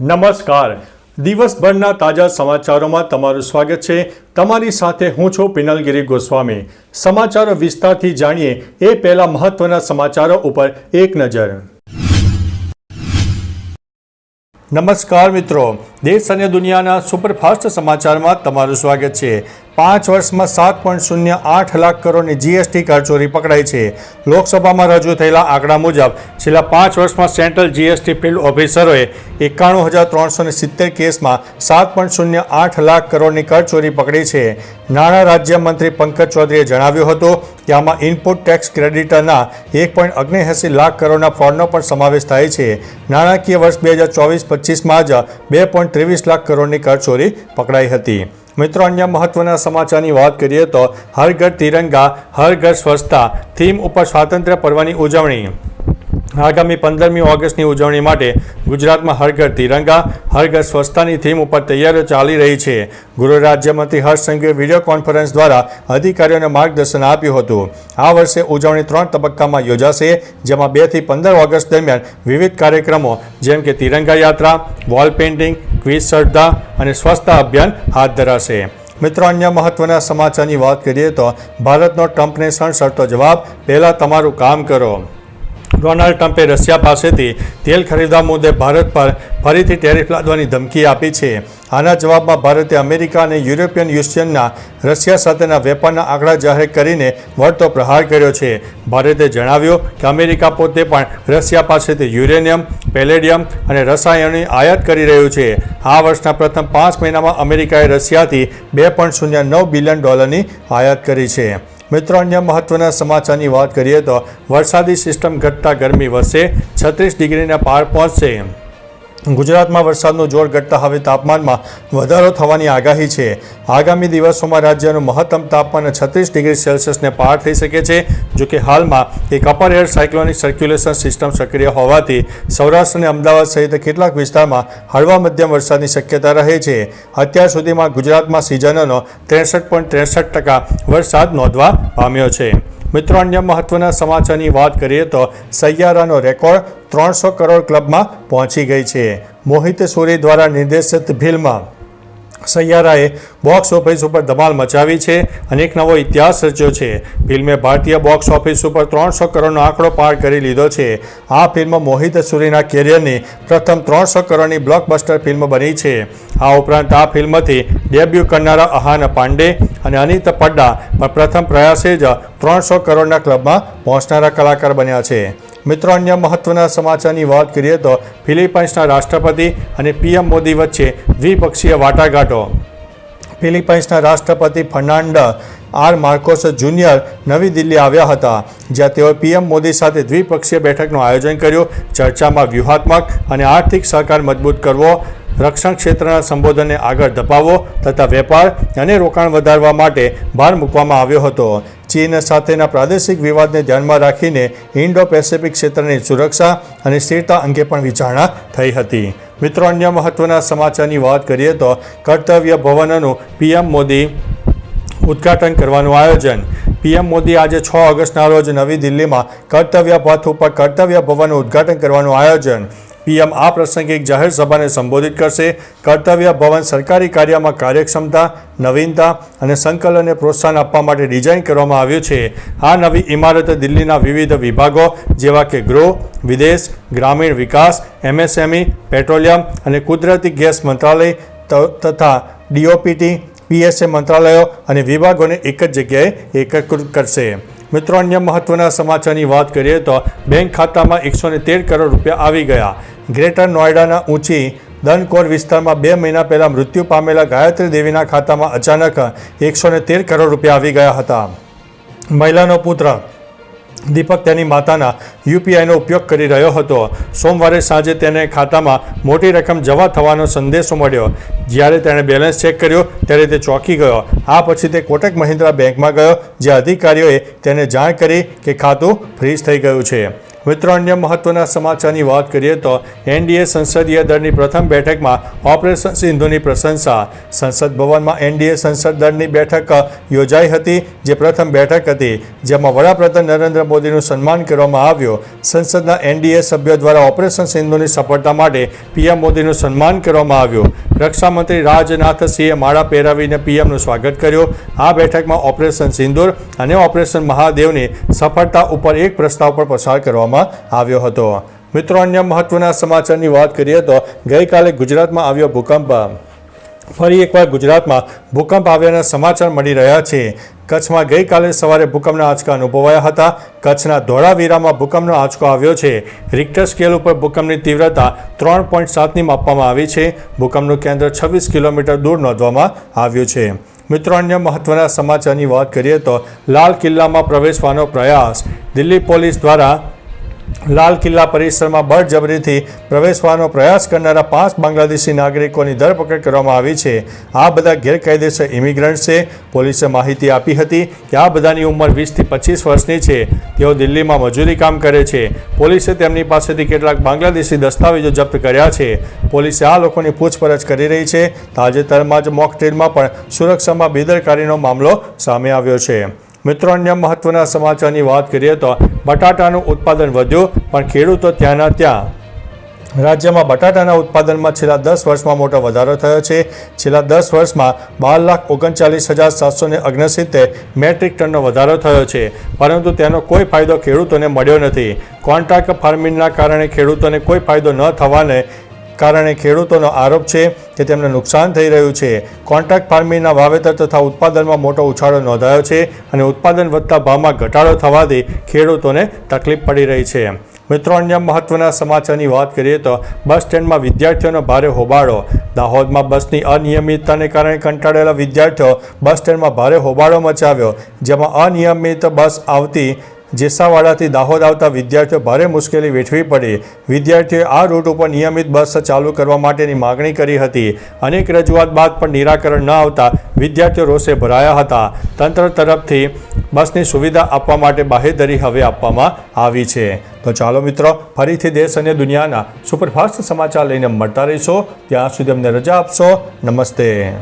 નમસ્કાર. દિવસભરના તાજા સમાચારોમાં તમારું સ્વાગત છે. તમારી સાથે હું છું પિનલગીરી ગોસ્વામી. સમાચારો વિસ્તારથી જાણીએ એ પહેલા મહત્વના સમાચારો ઉપર એક નજર. નમસ્કાર મિત્રો. દેશ અને દુનિયાના સુપરફાસ્ટ સમાચારમાં તમારું સ્વાગત છે. પાંચ વર્ષમાં સાત પોઈન્ટ શૂન્ય આઠ લાખ કરોડની જીએસટી કરચોરી પકડાઈ છે. લોકસભામાં રજૂ થયેલા આંકડા મુજબ છેલ્લા પાંચ વર્ષમાં સેન્ટ્રલ જીએસટી ફિલ્ડ ઓફિસરોએ એકાણું હજાર ત્રણસો ને સિત્તેર કેસમાં સાત પોઈન્ટ શૂન્ય આઠ લાખ કરોડની કરચોરી પકડી છે. નાણાં રાજ્યમંત્રી પંકજ ચૌધરીએ જણાવ્યું હતું આમાં ઇનપુટ ટેક્સ ક્રેડિટના એક પોઈન્ટ ઓગણએંસી લાખ કરોડના ફ્રોડનો પણ સમાવેશ થાય છે. નાણાકીય વર્ષ બે હજાર ચોવીસ પચીસમાં જ બે પોઈન્ટ ત્રેવીસ લાખ કરોડની કરચોરી પકડાઈ હતી. મિત્રો, અન્ય મહત્વના સમાચારની વાત કરીએ તો હર ઘર તિરંગા, હર ઘર સ્વચ્છતા, થીમ ઉપર સ્વાતંત્ર્ય પર્વની ઉજવણી. આગામી પંદરમી ઓગસ્ટની ઉજવણી માટે ગુજરાતમાં હરઘર તિરંગા હરઘર સ્વચ્છતાની થીમ ઉપર તૈયારીઓ ચાલી રહી છે. ગૃહ રાજ્યમંત્રી હર્ષ સંઘવીએ વીડિયો કોન્ફરન્સ દ્વારા અધિકારીઓને માર્ગદર્શન આપ્યું હતું. આ વર્ષે ઉજવણી ત્રણ તબક્કામાં યોજાશે, જેમાં બેથી પંદર ઓગસ્ટ દરમિયાન વિવિધ કાર્યક્રમો, જેમ કે તિરંગા યાત્રા, વોલ પેઇન્ટિંગ, ક્વિઝ સ્પર્ધા અને સ્વચ્છતા અભિયાન હાથ ધરાશે. મિત્રો, અન્ય મહત્વના સમાચારની વાત કરીએ તો ભારતનો ટ્રમ્પને સણસરતો જવાબ, પહેલાં તમારું કામ કરો. ડોનાલ્ડ ટ્રમ્પે રશિયા પાસેથી તેલ ખરીદવા મુદ્દે ભારત પર ફરીથી ટેરિફ લાદવાની ધમકી આપી છે. આના જવાબમાં ભારતે અમેરિકા અને યુરોપિયન યુનિયનના રશિયા સાથેના વેપારના આંકડા જાહેર કરીને વળતો પ્રહાર કર્યો છે. ભારતે જણાવ્યું કે અમેરિકા પોતે પણ રશિયા પાસેથી યુરેનિયમ, પેલેડિયમ અને રસાયણની આયાત કરી રહ્યું છે. આ વર્ષના પ્રથમ પાંચ મહિનામાં અમેરિકાએ રશિયાથી બે પોઈન્ટ શૂન્ય નવ બિલિયન ડોલરની આયાત કરી છે. મિત્રો, અન્ય મહત્વના સમાચારની વાત કરીએ તો વરસાદી સિસ્ટમ ઘટતા ગરમી વધશે છત્રીસ ડિગ્રીના પાર પહોંચશે. ગુજરાતમાં વરસાદનું જોર ઘટતા હવે તાપમાનમાં વધારો થવાની આગાહી છે. આગામી દિવસોમાં રાજ્યનું મહત્તમ તાપમાન છત્રીસ ડિગ્રી સેલ્સિયસને પાર થઈ શકે છે, જો કે હાલમાં એક upper air cyclonic circulation system સક્રિય હોવાથી સૌરાષ્ટ્ર અને અમદાવાદ સહિત કેટલાક વિસ્તારમાં હળવા મધ્યમ વરસાદની શક્યતા રહે છે. અત્યાર સુધીમાં ગુજરાતમાં સિઝનનો ત્રેસઠ પોઈન્ટ ત્રેસઠ ટકા વરસાદ નોંધવા પામ્યો છે. મિત્રો, અન્ય મહત્વના સમાચારની વાત કરીએ તો સૈયારાનો રેકોર્ડ ત્રણસો કરોડ ક્લબમાં પહોંચી ગઈ છે. મોહિત સૂરી દ્વારા નિર્દેશિત ફિલ્મ સૈયારાએ બોક્સ ઓફિસ ઉપર ધમાલ મચાવી છે. અને એક નવો ઇતિહાસ રચ્યો છે. ફિલ્મે ભારતીય બોક્સ ઓફિસ ઉપર ત્રણસો કરોડનો આંકડો પાર કરી લીધો છે. આ ફિલ્મ મોહિત સૂરીના કેરિયરની પ્રથમ ત્રણસો કરોડની બ્લોકબસ્ટર ફિલ્મ બની છે. આ ઉપરાંત આ ફિલ્મથી ડેબ્યુ કરનારા અહાન પાંડે અને અનિત પડ્ડા પણ પ્રથમ પ્રયાસે જ ત્રણસો કરોડના ક્લબમાં પહોંચનારા કલાકાર બન્યા છે. મિત્રો, અન્ય મહત્વના સમાચારની વાત કરીએ તો ફિલિપાઇન્સના રાષ્ટ્રપતિ અને પીએમ મોદી વચ્ચે દ્વિપક્ષીય વાટાઘાટો. ફિલિપાઇન્સના રાષ્ટ્રપતિ ફર્નાન્ડ આર માર્કોસ જુનિયર નવી દિલ્હી આવ્યા હતા, જ્યાં તેઓએ પીએમ મોદી સાથે દ્વિપક્ષીય બેઠકનું આયોજન કર્યું. ચર્ચામાં વ્યૂહાત્મક અને આર્થિક સહકાર મજબૂત કરવો રક્ષણ ક્ષેત્રના સંબોધનને આગળ ધપાવવો તથા વેપાર અને રોકાણ વધારવા માટે ભાર મૂકવામાં આવ્યો હતો. ચીન સાથેના પ્રાદેશિક વિવાદને ધ્યાનમાં રાખીને ઇન્ડો પેસિફિક ક્ષેત્રની સુરક્ષા અને સ્થિરતા અંગે પણ વિચારણા થઈ હતી. મિત્રો, અન્ય મહત્વના સમાચારની વાત કરીએ તો કર્તવ્ય ભવનનું પીએમ મોદી ઉદ્ઘાટન કરવાનું આયોજન. પીએમ મોદી આજે છ ઓગસ્ટના રોજ નવી દિલ્હીમાં કર્તવ્ય પથ ઉપર કર્તવ્ય ભવનનું ઉદ્ઘાટન કરવાનું આયોજન. પીએમ આ પ્રસંગે એક જાહેર સભાને સંબોધિત કરશે. કર્તવ્ય ભવન સરકારી કાર્યમાં કાર્યક્ષમતા, નવીનતા અને સંકલનને પ્રોત્સાહન આપવા માટે ડિઝાઇન કરવામાં આવ્યું છે. આ નવી ઇમારત દિલ્હીના વિવિધ વિભાગો જેવા કે ગૃહ, વિદેશ, ગ્રામીણ વિકાસ, એમએસએમઈ, પેટ્રોલિયમ અને કુદરતી ગેસ મંત્રાલય તથા ડીઓપીટી, પીએસએ મંત્રાલયો અને વિભાગોને એક જ જગ્યાએ એકીકૃત કરશે. મિત્રો, અન્ય મહત્વના સમાચારની વાત કરીએ તો બેંક ખાતામાં એકસો તેર કરોડ રૂપિયા આવી ગયા. ગ્રેટર નોઈડાના ઊંચી દનકોર વિસ્તારમાં બે મહિના પહેલાં મૃત્યુ પામેલા ગાયત્રી દેવીના ખાતામાં અચાનક એકસો તેર કરોડ રૂપિયા આવી ગયા હતા. મહિલાનો પુત્ર દીપક તેની માતાના યુપીઆઈનો ઉપયોગ કરી રહ્યો હતો. સોમવારે સાંજે તેને ખાતામાં મોટી રકમ જમા થવાનો સંદેશો મળ્યો. જ્યારે તેણે બેલેન્સ ચેક કર્યો, ત્યારે તે ચોંકી ગયો. આ પછી તે કોટક મહિન્દ્રા બેંકમાં ગયો, જ્યાં અધિકારીઓએ તેને જાણ કરી કે ખાતું ફ્રીઝ થઈ ગયું છે. મિત્રો, અન્ય મહત્વના સમાચારની વાત કરીએ તો એનડીએ સંસદીય દળની પ્રથમ બેઠકમાં ઓપરેશન સિંધુની પ્રશંસા. સંસદ ભવનમાં એનડીએ સંસદ દળની બેઠક યોજાઈ હતી, જે પ્રથમ બેઠક હતી, જેમાં વડાપ્રધાન નરેન્દ્ર મોદીનું સન્માન કરવામાં આવ્યું. સંસદના એનડીએ સભ્યો દ્વારા ઓપરેશન સિંધુની સફળતા માટે પીએમ મોદીનું સન્માન કરવામાં આવ્યું. રક્ષામંત્રી રાજનાથ સિંહે માળા પહેરાવીને પીએમનું સ્વાગત કર્યું. આ બેઠકમાં ઓપરેશન સિંદૂર અને ઓપરેશન મહાદેવની સફળતા ઉપર એક પ્રસ્તાવ પર પસાર કરવામાં આવ્યો હતો. મિત્રો, અન્ય મહત્વના સમાચારની વાત કરીએ તો ગઈકાલે ગુજરાતમાં આવ્યો ભૂકંપ. ફરી એકવાર ગુજરાતમાં ભૂકંપ આવ્યાના સમાચાર મળી રહ્યા છે. કચ્છમાં ગઈકાલે સવારે ભૂકંપના આંચકા અનુભવાયા હતા. કચ્છના ધોળાવીરામાં ભૂકંપનો આંચકો આવ્યો છે. રિક્ટર સ્કેલ ઉપર ભૂકંપની તીવ્રતા ત્રણ પોઈન્ટ સાતની માપવામાં આવી છે. ભૂકંપનું કેન્દ્ર છવ્વીસ કિલોમીટર દૂર નોંધવામાં આવ્યું છે. મિત્રો, અન્ય મહત્વના સમાચારની વાત કરીએ તો લાલ કિલ્લામાં પ્રવેશવાનો પ્રયાસ. દિલ્હી પોલીસ દ્વારા લાલ કિલ્લા પરિસરમાં બળજબરીથી પ્રવેશવાનો પ્રયાસ કરનારા પાંચ બાંગ્લાદેશી નાગરિકોની ધરપકડ કરવામાં આવી છે. આ બધા ગેરકાયદેસર ઇમિગ્રન્ટ છે. પોલીસે માહિતી આપી હતી કે આ બધાની ઉંમર વીસથી પચીસ વર્ષની છે. તેઓ દિલ્હીમાં મજૂરી કામ કરે છે. પોલીસે તેમની પાસેથી કેટલાક બાંગ્લાદેશી દસ્તાવેજો જપ્ત કર્યા છે. પોલીસે આ લોકોની પૂછપરછ કરી રહી છે. તાજેતરમાં જ મોક પણ સુરક્ષામાં બેદરકારીનો મામલો સામે આવ્યો છે. મિત્રો, અન્ય મહત્વના સમાચારની વાત કરીએ તો બટાટાનું ઉત્પાદન વધ્યું, પણ ખેડૂતો ત્યાંના ત્યાં. રાજ્યમાં બટાટાના ઉત્પાદનમાં છેલ્લા દસ વર્ષમાં મોટો વધારો થયો છે. છેલ્લા દસ વર્ષમાં બાર લાખ ઓગણચાલીસ હજાર સાતસો ને ઓગણસિત્તેર મેટ્રિક ટનનો વધારો થયો છે. પરંતુ તેનો કોઈ ફાયદો ખેડૂતોને મળ્યો નથી. કોન્ટ્રાક્ટ ફાર્મિંગના કારણે ખેડૂતોને કોઈ ફાયદો ન થવાને કારણે ખેડૂતોનો આરોપ છે કે તેમને નુકસાન થઈ રહ્યું છે. કોન્ટ્રાક્ટ ફાર્મિંગના વાવેતર તથા ઉત્પાદનમાં મોટો ઉછાળો નોંધાયો છે અને ઉત્પાદન વધતા ભાવમાં ઘટાડો થવાથી ખેડૂતોને તકલીફ પડી રહી છે. મિત્રો, અન્ય મહત્વના સમાચારની વાત કરીએ તો બસ સ્ટેન્ડમાં વિદ્યાર્થીઓનો ભારે હોબાળો. દાહોદમાં બસની અનિયમિતતાને કારણે કંટાળેલા વિદ્યાર્થીઓ બસ સ્ટેન્ડમાં ભારે હોબાળો મચાવ્યો, જેમાં અનિયમિત બસ આવતી જેસાવાડાથી દાહોદ આવતા વિદ્યાર્થીઓ ભારે મુશ્કેલી વેઠવી પડી. વિદ્યાર્થીઓએ આ રૂટ ઉપર નિયમિત બસ ચાલુ કરવા માટેની માગણી કરી હતી. અનેક રજૂઆત બાદ પણ નિરાકરણ ન આવતા વિદ્યાર્થીઓ રોષે ભરાયા હતા. તંત્ર તરફથી બસની સુવિધા આપવા માટે બાહેધરી હવે આપવામાં આવી છે. તો ચાલો મિત્રો, ફરીથી દેશ અને દુનિયાના સુપરફાસ્ટ સમાચાર લઈને મળતા રહીશો. ત્યાં સુધી અમને રજા આપશો. નમસ્તે.